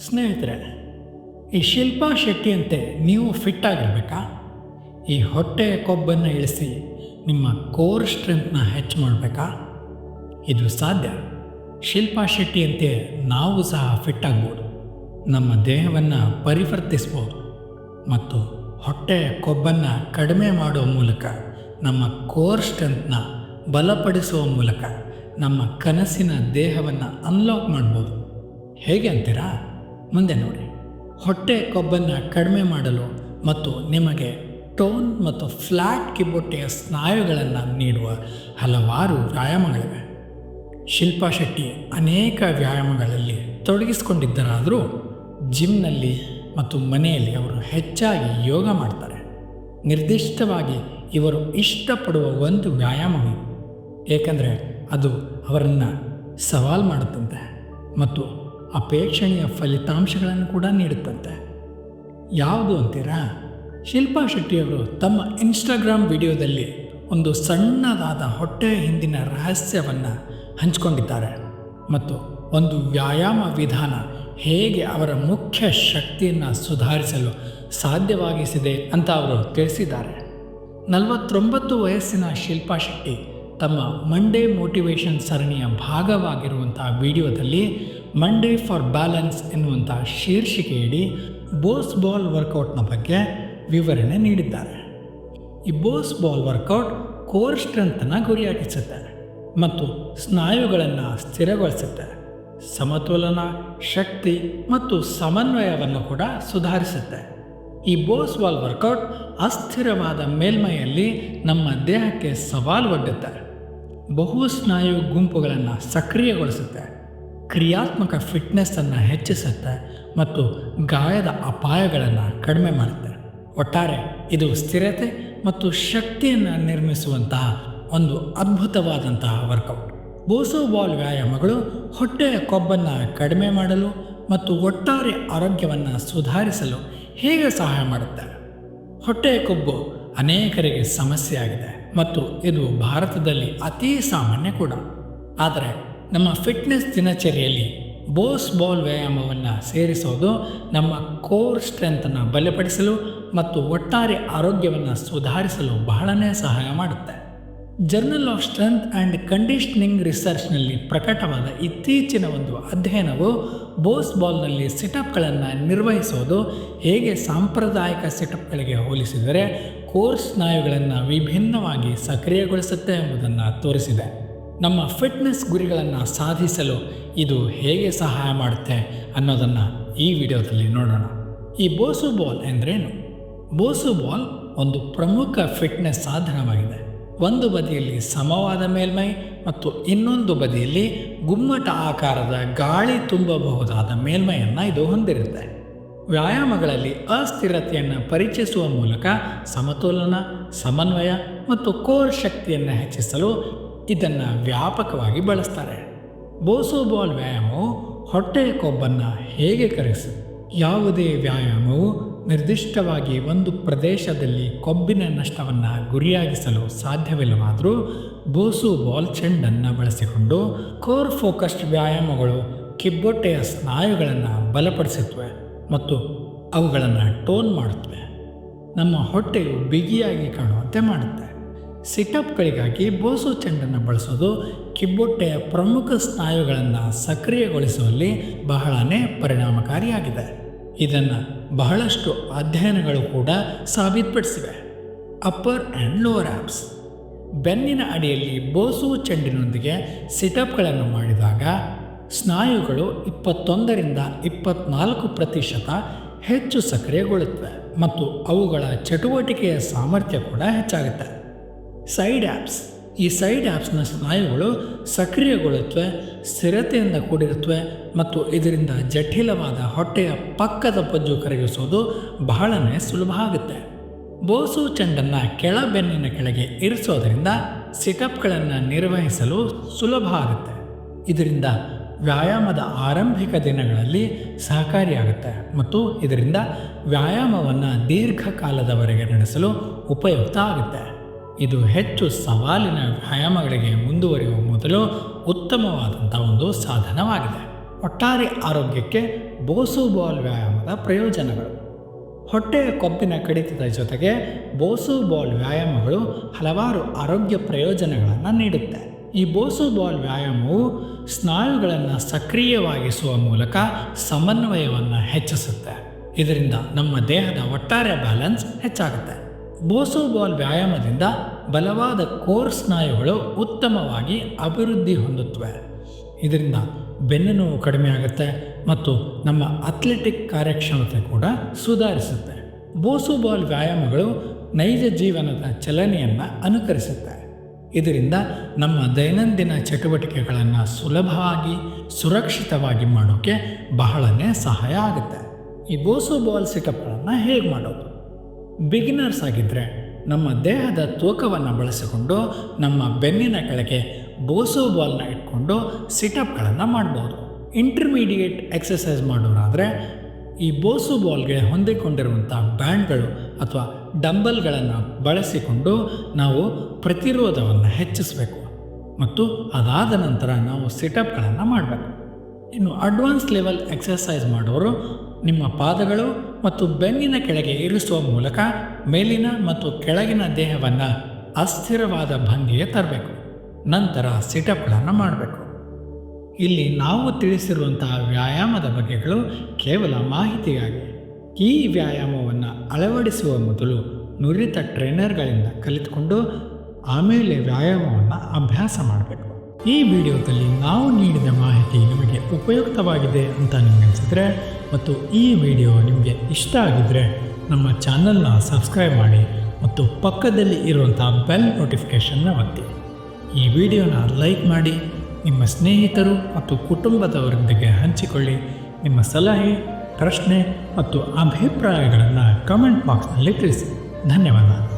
ಸ್ನೇಹಿತರೆ, ಈ ಶಿಲ್ಪಾ ಶೆಟ್ಟಿಯಂತೆ ನೀವು ಫಿಟ್ ಆಗಿರಬೇಕಾ ಈ ಹೊಟ್ಟೆಯ ಕೊಬ್ಬನ್ನು ಇಳಿಸಿ ನಿಮ್ಮ ಕೋರ್ ಸ್ಟ್ರೆಂತ್ನ ಹೆಚ್ಚು ಮಾಡಬೇಕಾ? ಇದು ಸಾಧ್ಯ. ಶಿಲ್ಪಾ ಶೆಟ್ಟಿಯಂತೆ ನಾವು ಸಹ ಫಿಟ್ ಆಗ್ಬೋದು ನಮ್ಮ ದೇಹವನ್ನು ಪರಿವರ್ತಿಸ್ಬೋದು. ಮತ್ತು ಹೊಟ್ಟೆ ಕೊಬ್ಬನ್ನು ಕಡಿಮೆ ಮಾಡುವ ಮೂಲಕ, ನಮ್ಮ ಕೋರ್ ಸ್ಟ್ರೆಂತ್ನ ಬಲಪಡಿಸುವ ಮೂಲಕ ನಮ್ಮ ಕನಸಿನ ದೇಹವನ್ನು ಅನ್ಲಾಕ್ ಮಾಡ್ಬೋದು. ಹೇಗೆ ಅಂತೀರಾ? ಮುಂದೆ ನೋಡಿ. ಹೊಟ್ಟೆ ಕೊಬ್ಬನ್ನು ಕಡಿಮೆ ಮಾಡಲು ಮತ್ತು ನಿಮಗೆ ಟೋನ್ ಮತ್ತು ಫ್ಲ್ಯಾಟ್ ಕಿಬ್ಬೊಟ್ಟೆಯ ಸ್ನಾಯುಗಳನ್ನು ನೀಡುವ ಹಲವಾರು ವ್ಯಾಯಾಮಗಳಿವೆ. ಶಿಲ್ಪಾ ಶೆಟ್ಟಿ ಅನೇಕ ವ್ಯಾಯಾಮಗಳಲ್ಲಿ ತೊಡಗಿಸಿಕೊಂಡಿದ್ದರಾದರೂ ಜಿಮ್ನಲ್ಲಿ ಮತ್ತು ಮನೆಯಲ್ಲಿ ಅವರು ಹೆಚ್ಚಾಗಿ ಯೋಗ ಮಾಡ್ತಾರೆ. ನಿರ್ದಿಷ್ಟವಾಗಿ ಇವರು ಇಷ್ಟಪಡುವ ಒಂದು ವ್ಯಾಯಾಮವಿದೆ ಏಕೆಂದರೆ ಅದು ಅವರನ್ನು ಸವಾಲು ಮಾಡುತ್ತಂತೆ ಮತ್ತು ಅಪೇಕ್ಷಣೀಯ ಫಲಿತಾಂಶಗಳನ್ನು ಕೂಡ ನೀಡುತ್ತಂತೆ. ಯಾವುದು ಅಂತೀರಾ? ಶಿಲ್ಪಾ ಶೆಟ್ಟಿಯವರು ತಮ್ಮ ಇನ್ಸ್ಟಾಗ್ರಾಮ್ ವಿಡಿಯೋದಲ್ಲಿ ಒಂದು ಸಣ್ಣದಾದ ಹೊಟ್ಟೆಯ ಹಿಂದಿನ ರಹಸ್ಯವನ್ನು ಹಂಚಿಕೊಂಡಿದ್ದಾರೆ ಮತ್ತು ಒಂದು ವ್ಯಾಯಾಮ ವಿಧಾನ ಹೇಗೆ ಅವರ ಮುಖ್ಯ ಶಕ್ತಿಯನ್ನು ಸುಧಾರಿಸಲು ಸಾಧ್ಯವಾಗಿಸಿದೆ ಅಂತ ಅವರು ತಿಳಿಸಿದ್ದಾರೆ. ನಲವತ್ತೊಂಬತ್ತು ವಯಸ್ಸಿನ ಶಿಲ್ಪಾ ಶೆಟ್ಟಿ ತಮ್ಮ ಮಂಡೇ ಮೋಟಿವೇಶನ್ ಸರಣಿಯ ಭಾಗವಾಗಿರುವಂಥ ವಿಡಿಯೋದಲ್ಲಿ ಮಂಡೇ ಫಾರ್ ಬ್ಯಾಲೆನ್ಸ್ ಎನ್ನುವಂಥ ಶೀರ್ಷಿಕೆಯಡಿ ಬೋಸ್ ಬಾಲ್ ವರ್ಕೌಟ್ನ ಬಗ್ಗೆ ವಿವರಣೆ ನೀಡಿದ್ದಾರೆ. ಈ ಬೋಸ್ ಬಾಲ್ ವರ್ಕೌಟ್ ಕೋರ್ ಸ್ಟ್ರೆಂತನ್ನು ಗುರಿಯಾಗಿಸುತ್ತೆ ಮತ್ತು ಸ್ನಾಯುಗಳನ್ನು ಸ್ಥಿರಗೊಳಿಸುತ್ತೆ. ಸಮತೋಲನ, ಶಕ್ತಿ ಮತ್ತು ಸಮನ್ವಯವನ್ನು ಕೂಡ ಸುಧಾರಿಸುತ್ತೆ. ಈ ಬೋಸ್ ಬಾಲ್ ವರ್ಕೌಟ್ ಅಸ್ಥಿರವಾದ ಮೇಲ್ಮೈಯಲ್ಲಿ ನಮ್ಮ ದೇಹಕ್ಕೆ ಸವಾಲು ಒಡ್ಡುತ್ತೆ. ಬಹು ಸ್ನಾಯು ಗುಂಪುಗಳನ್ನು ಸಕ್ರಿಯಗೊಳಿಸುತ್ತೆ. ಕ್ರಿಯಾತ್ಮಕ ಫಿಟ್ನೆಸ್ಸನ್ನು ಹೆಚ್ಚಿಸುತ್ತೆ ಮತ್ತು ಗಾಯದ ಅಪಾಯಗಳನ್ನು ಕಡಿಮೆ ಮಾಡುತ್ತೆ. ಒಟ್ಟಾರೆ ಇದು ಸ್ಥಿರತೆ ಮತ್ತು ಶಕ್ತಿಯನ್ನು ನಿರ್ಮಿಸುವಂತಹ ಒಂದು ಅದ್ಭುತವಾದಂತಹ ವರ್ಕೌಟ್ ಬೋಸೋ ಬಾಲ್ ವ್ಯಾಯಾಮಗಳು ಹೊಟ್ಟೆಯ ಕೊಬ್ಬನ್ನು ಕಡಿಮೆ ಮಾಡಲು ಮತ್ತು ಒಟ್ಟಾರೆ ಆರೋಗ್ಯವನ್ನು ಸುಧಾರಿಸಲು ಹೇಗೆ ಸಹಾಯ ಮಾಡುತ್ತೆ? ಹೊಟ್ಟೆಯ ಕೊಬ್ಬು ಅನೇಕರಿಗೆ ಸಮಸ್ಯೆಯಾಗಿದೆ ಮತ್ತು ಇದು ಭಾರತದಲ್ಲಿ ಅತೀ ಸಾಮಾನ್ಯ ಕೂಡ. ಆದರೆ ನಮ್ಮ ಫಿಟ್ನೆಸ್ ದಿನಚರಿಯಲ್ಲಿ ಬೋಸ್ ಬಾಲ್ ವ್ಯಾಯಾಮವನ್ನು ಸೇರಿಸೋದು ನಮ್ಮ ಕೋರ್ ಸ್ಟ್ರೆಂತನ್ನು ಬಲಪಡಿಸಲು ಮತ್ತು ಒಟ್ಟಾರೆ ಆರೋಗ್ಯವನ್ನು ಸುಧಾರಿಸಲು ಬಹಳನೇ ಸಹಾಯ ಮಾಡುತ್ತೆ. Journal of strength and conditioning ರಿಸರ್ಚ್ನಲ್ಲಿ ಪ್ರಕಟವಾದ ಇತ್ತೀಚಿನ ಒಂದು ಅಧ್ಯಯನವು ಬೋಸ್ ಬಾಲ್ನಲ್ಲಿ ಸಿಟಪ್ಗಳನ್ನು ನಿರ್ವಹಿಸೋದು, ಹೇಗೆ ಸಾಂಪ್ರದಾಯಿಕ ಸಿಟಪ್ಗಳಿಗೆ ಹೋಲಿಸಿದರೆ ಕೋರ್ ಸ್ನಾಯುಗಳನ್ನು ವಿಭಿನ್ನವಾಗಿ ಸಕ್ರಿಯಗೊಳಿಸುತ್ತೆ ಎಂಬುದನ್ನು ತೋರಿಸಿದೆ. ನಮ್ಮ ಫಿಟ್ನೆಸ್ ಗುರಿಗಳನ್ನು ಸಾಧಿಸಲು ಇದು ಹೇಗೆ ಸಹಾಯ ಮಾಡುತ್ತೆ ಅನ್ನೋದನ್ನು ಈ ವಿಡಿಯೋದಲ್ಲಿ ನೋಡೋಣ. ಈ ಬೋಸು ಬಾಲ್ ಎಂದರೇನು? ಬೋಸು ಬಾಲ್ ಒಂದು ಪ್ರಮುಖ ಫಿಟ್ನೆಸ್ ಸಾಧನವಾಗಿದೆ. ಒಂದು ಬದಿಯಲ್ಲಿ ಸಮವಾದ ಮೇಲ್ಮೈ ಮತ್ತು ಇನ್ನೊಂದು ಬದಿಯಲ್ಲಿ ಗುಮ್ಮಟ ಆಕಾರದ ಗಾಳಿ ತುಂಬಬಹುದಾದ ಮೇಲ್ಮೈಯನ್ನು ಇದು ಹೊಂದಿರುತ್ತೆ. ವ್ಯಾಯಾಮಗಳಲ್ಲಿ ಅಸ್ಥಿರತೆಯನ್ನು ಪರಿಚಯಿಸುವ ಮೂಲಕ ಸಮತೋಲನ, ಸಮನ್ವಯ ಮತ್ತು ಕೋರ್ ಶಕ್ತಿಯನ್ನು ಹೆಚ್ಚಿಸಲು ಇದನ್ನು ವ್ಯಾಪಕವಾಗಿ ಬಳಸ್ತಾರೆ. ಬೋಸೋ ಬಾಲ್ ವ್ಯಾಯಾಮವು ಹೊಟ್ಟೆಯ ಕೊಬ್ಬನ್ನು ಹೇಗೆ ಕರೆಸು ಯಾವುದೇ ವ್ಯಾಯಾಮವು ನಿರ್ದಿಷ್ಟವಾಗಿ ಒಂದು ಪ್ರದೇಶದಲ್ಲಿ ಕೊಬ್ಬಿನ ನಷ್ಟವನ್ನು ಗುರಿಯಾಗಿಸಲು ಸಾಧ್ಯವಿಲ್ಲವಾದರೂ ಬೋಸು ಬಾಲ್ ಚೆಂಡನ್ನು ಬಳಸಿಕೊಂಡು ಕೋರ್ ಫೋಕಸ್ಡ್ ವ್ಯಾಯಾಮಗಳು ಕಿಬ್ಬೊಟ್ಟೆಯ ಸ್ನಾಯುಗಳನ್ನು ಬಲಪಡಿಸುತ್ತವೆ ಮತ್ತು ಅವುಗಳನ್ನು ಟೋನ್ ಮಾಡುತ್ತವೆ. ನಮ್ಮ ಹೊಟ್ಟೆಯು ಬಿಗಿಯಾಗಿ ಕಾಣುವಂತೆ ಮಾಡುತ್ತೆ. ಸಿಟಪ್ಗಳಿಗಾಗಿ ಬೋಸು ಚೆಂಡನ್ನು ಬಳಸೋದು ಕಿಬ್ಬೊಟ್ಟೆಯ ಪ್ರಮುಖ ಸ್ನಾಯುಗಳನ್ನು ಸಕ್ರಿಯಗೊಳಿಸುವಲ್ಲಿ ಬಹಳನೇ ಪರಿಣಾಮಕಾರಿಯಾಗಿದೆ. ಇದನ್ನು ಬಹಳಷ್ಟು ಅಧ್ಯಯನಗಳು ಕೂಡ ಸಾಬೀತುಪಡಿಸಿವೆ. ಅಪ್ಪರ್ ಆ್ಯಂಡ್ ಲೋವರ್ ಆ್ಯಪ್ಸ್ ಬೆನ್ನಿನ ಅಡಿಯಲ್ಲಿ ಬೋಸು ಚೆಂಡಿನೊಂದಿಗೆ ಸಿಟಪ್ಗಳನ್ನು ಮಾಡಿದಾಗ ಸ್ನಾಯುಗಳು ಇಪ್ಪತ್ತೊಂದರಿಂದ ಇಪ್ಪತ್ನಾಲ್ಕು ಪ್ರತಿಶತ ಹೆಚ್ಚು ಸಕ್ರಿಯಗೊಳ್ಳುತ್ತವೆ ಮತ್ತು ಅವುಗಳ ಚಟುವಟಿಕೆಯ ಸಾಮರ್ಥ್ಯ ಕೂಡ ಹೆಚ್ಚಾಗುತ್ತೆ. ಸೈಡ್ ಆ್ಯಪ್ಸ್ ಈ ಸೈಡ್ ಆ್ಯಪ್ಸ್ನ ಸ್ನಾಯುಗಳು ಸಕ್ರಿಯಗೊಳ್ಳುತ್ತವೆ, ಸ್ಥಿರತೆಯಿಂದ ಕೂಡಿರುತ್ತವೆ ಮತ್ತು ಇದರಿಂದ ಜಟಿಲವಾದ ಹೊಟ್ಟೆಯ ಪಕ್ಕದ ಪಜ್ಜು ಕರಗಿಸೋದು ಬಹಳನೇ ಸುಲಭ ಆಗುತ್ತೆ. ಬೋಸು ಚೆಂಡನ್ನು ಕೆಳ ಬೆನ್ನಿನ ಕೆಳಗೆ ಇರಿಸೋದರಿಂದ ಸಿಟಪ್ಗಳನ್ನು ನಿರ್ವಹಿಸಲು ಸುಲಭ ಆಗುತ್ತೆ. ಇದರಿಂದ ವ್ಯಾಯಾಮದ ಆರಂಭಿಕ ದಿನಗಳಲ್ಲಿ ಸಹಕಾರಿಯಾಗುತ್ತೆ ಮತ್ತು ಇದರಿಂದ ವ್ಯಾಯಾಮವನ್ನು ದೀರ್ಘಕಾಲದವರೆಗೆ ನಡೆಸಲು ಉಪಯುಕ್ತ ಆಗುತ್ತೆ. ಇದು ಹೆಚ್ಚು ಸವಾಲಿನ ವ್ಯಾಯಾಮಗಳಿಗೆ ಮುಂದುವರಿಯುವ ಮೊದಲು ಉತ್ತಮವಾದಂಥ ಒಂದು ಸಾಧನವಾಗಿದೆ. ಒಟ್ಟಾರೆ ಆರೋಗ್ಯಕ್ಕೆ ಬೋಸು ಬಾಲ್ ವ್ಯಾಯಾಮದ ಪ್ರಯೋಜನಗಳು. ಹೊಟ್ಟೆಯ ಕೊಬ್ಬಿನ ಕಡಿತದ ಜೊತೆಗೆ ಬೋಸು ಬಾಲ್ ವ್ಯಾಯಾಮಗಳು ಹಲವಾರು ಆರೋಗ್ಯ ಪ್ರಯೋಜನಗಳನ್ನು ನೀಡುತ್ತೆ. ಈ ಬೋಸು ಬಾಲ್ ವ್ಯಾಯಾಮವು ಸ್ನಾಯುಗಳನ್ನು ಸಕ್ರಿಯವಾಗಿಸುವ ಮೂಲಕ ಸಮನ್ವಯವನ್ನು ಹೆಚ್ಚಿಸುತ್ತೆ. ಇದರಿಂದ ನಮ್ಮ ದೇಹದ ಒಟ್ಟಾರೆ ಬ್ಯಾಲೆನ್ಸ್ ಹೆಚ್ಚಾಗುತ್ತೆ. ಬೋಸು ಬಾಲ್ ವ್ಯಾಯಾಮದಿಂದ ಬಲವಾದ ಕೋರ್ ಸ್ನಾಯುಗಳು ಉತ್ತಮವಾಗಿ ಅಭಿವೃದ್ಧಿ ಹೊಂದುತ್ತವೆ. ಇದರಿಂದ ಬೆನ್ನು ನೋವು ಕಡಿಮೆ ಆಗುತ್ತೆ ಮತ್ತು ನಮ್ಮ ಅಥ್ಲೆಟಿಕ್ ಕಾರ್ಯಕ್ಷಮತೆ ಕೂಡ ಸುಧಾರಿಸುತ್ತೆ. ಬೋಸೋಬಾಲ್ ವ್ಯಾಯಾಮಗಳು ನೈಜ ಜೀವನದ ಚಲನೆಯನ್ನು ಅನುಕರಿಸುತ್ತೆ. ಇದರಿಂದ ನಮ್ಮ ದೈನಂದಿನ ಚಟುವಟಿಕೆಗಳನ್ನು ಸುಲಭವಾಗಿ, ಸುರಕ್ಷಿತವಾಗಿ ಮಾಡೋಕ್ಕೆ ಬಹಳನೇ ಸಹಾಯ ಆಗುತ್ತೆ. ಈ ಬೋಸು ಬಾಲ್ ಹೇಗೆ ಮಾಡೋದು? ಬಿಗಿನರ್ಸ್ ಆಗಿದ್ದರೆ ನಮ್ಮ ದೇಹದ ತೂಕವನ್ನು ಬಳಸಿಕೊಂಡು ನಮ್ಮ ಬೆನ್ನಿನ ಕೆಳಗೆ ಬೋಸೋ ಬಾಲ್ನ ಇಟ್ಕೊಂಡು ಸಿಟಪ್ಗಳನ್ನು ಮಾಡ್ಬೋದು. ಇಂಟರ್ಮೀಡಿಯೇಟ್ ಎಕ್ಸಸೈಸ್ ಮಾಡೋರಾದರೆ ಈ ಬೋಸು ಬಾಲ್ಗೆ ಹೊಂದಿಕೊಂಡಿರುವಂಥ ಬ್ಯಾಂಡ್ಗಳು ಅಥವಾ ಡಂಬಲ್ಗಳನ್ನು ಬಳಸಿಕೊಂಡು ನಾವು ಪ್ರತಿರೋಧವನ್ನು ಹೆಚ್ಚಿಸಬೇಕು ಮತ್ತು ಅದಾದ ನಂತರ ನಾವು ಸಿಟಪ್ಗಳನ್ನು ಮಾಡಬೇಕು. ಇನ್ನು ಅಡ್ವಾನ್ಸ್ ಲೆವೆಲ್ ಎಕ್ಸಸೈಸ್ ಮಾಡೋರು ನಿಮ್ಮ ಪಾದಗಳು ಮತ್ತು ಬೆನ್ನಿನ ಕೆಳಗೆ ಇರಿಸುವ ಮೂಲಕ ಮೇಲಿನ ಮತ್ತು ಕೆಳಗಿನ ದೇಹವನ್ನು ಅಸ್ಥಿರವಾದ ಭಂಗಿಗೆ ತರಬೇಕು. ನಂತರ ಸಿಟಪ್ಗಳನ್ನು ಮಾಡಬೇಕು. ಇಲ್ಲಿ ನಾವು ತಿಳಿಸಿರುವಂತಹ ವ್ಯಾಯಾಮದ ಬಗ್ಗೆಗಳು ಕೇವಲ ಮಾಹಿತಿಗಾಗಿ ಈ ವ್ಯಾಯಾಮವನ್ನು ಅಳವಡಿಸುವ ಮೊದಲು ನುರಿತ ಟ್ರೈನರ್ಗಳಿಂದ ಕಲಿತುಕೊಂಡು ಆಮೇಲೆ ವ್ಯಾಯಾಮವನ್ನು ಅಭ್ಯಾಸ ಮಾಡಬೇಕು. ಈ ವಿಡಿಯೋದಲ್ಲಿ ನಾವು ನೀಡಿದ ಮಾಹಿತಿ ನಿಮಗೆ ಉಪಯುಕ್ತವಾಗಿದೆ ಅಂತ ನಿಮಗೆ ಅನಿಸಿದ್ರೆ ಮತ್ತು ಈ ವಿಡಿಯೋ ನಿಮಗೆ ಇಷ್ಟ ಆಗಿದ್ದರೆ ನಮ್ಮ ಚಾನಲ್ನ ಸಬ್ಸ್ಕ್ರೈಬ್ ಮಾಡಿ ಮತ್ತು ಪಕ್ಕದಲ್ಲಿ ಇರುವಂಥ ಬೆಲ್ ನೋಟಿಫಿಕೇಷನ್ನ ಒತ್ತಿ. ಈ ವಿಡಿಯೋನ ಲೈಕ್ ಮಾಡಿ, ನಿಮ್ಮ ಸ್ನೇಹಿತರು ಮತ್ತು ಕುಟುಂಬದವರೊಂದಿಗೆ ಹಂಚಿಕೊಳ್ಳಿ. ನಿಮ್ಮ ಸಲಹೆ, ಪ್ರಶ್ನೆ ಮತ್ತು ಅಭಿಪ್ರಾಯಗಳನ್ನು ಕಮೆಂಟ್ ಬಾಕ್ಸ್ನಲ್ಲಿ ತಿಳಿಸಿ. ಧನ್ಯವಾದ.